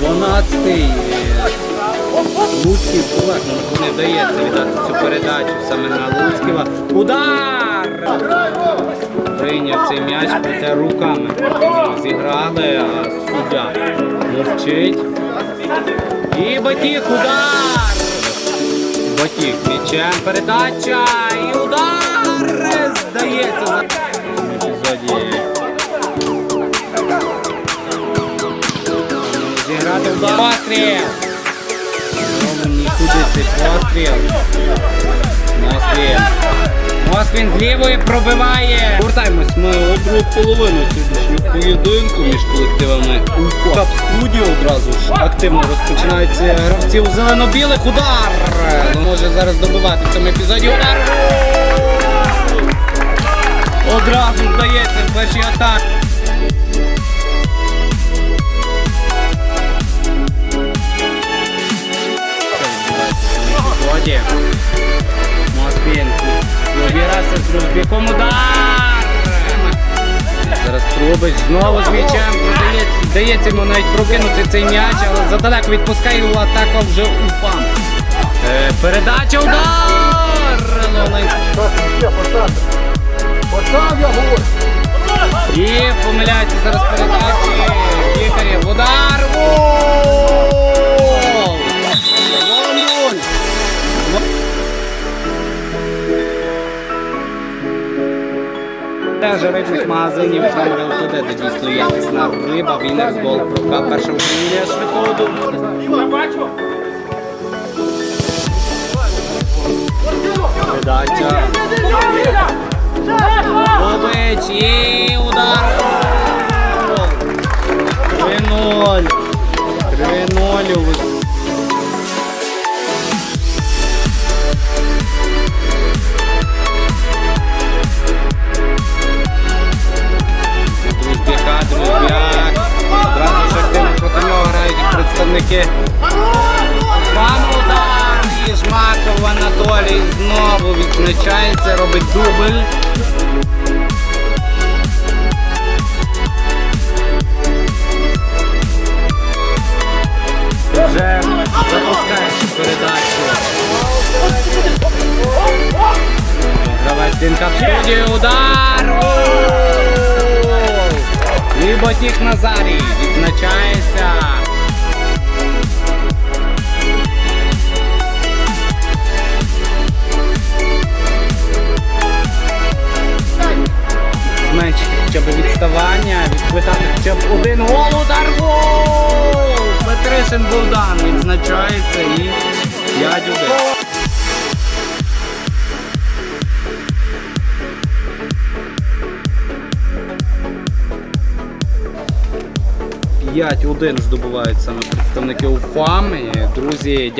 Дванадцятий е, Луцький поверху ну, не вдається віддати цю передачу саме на Луцьківа. Удар! Прийняв цей м'яч, проте руками зіграли, а суддя мовчить. І Батік, удар! Батік м'ячем, передача і удар! Здається, в. Зіграти удар. Постріл! Нікуди цей постріл. Москвін. Москвін з лівої пробиває. Повертаємось ми у другу половину сьогоднішнього поєдинку між колективами Кап студіо одразу ж активно розпочинаються гравці у зелено-білих. Удар! Може зараз добивати в цьому епізоді удар. Одразу вдається в першій атаці. Епізоді. Москвін з розбіком удар. Зараз Трубич знову з м'ячем. Вдається йому навіть прокинути цей м'яч, але задалеко відпускає його атака вже УПАМ. Е, передача удар! Постав я говорю. І помиляється зараз передачі. Лікарів. Удар! Гол! 2-0. Теж рибних магазинів камери ЛТД, де дійсно якісна риба, війнер з гол прока, перша в Україні швидкого Передача. Бобич і удар. 3-0. 3-0. у- Дружбяка. Одразу ж активно проти нього грають представники. Пан удар і Жмаков Анатолій знову відзначається, робить дубль. Вже запускає передачу. Гравець Дінка в студію, удар! І Ботік Назарій відзначається. Зменшити хоча б відставання, відквитати хоча б один гол! Петришин Богдан відзначається і 5-1. 5-1 здобувають саме представники УФАМ. Друзі, Друзі,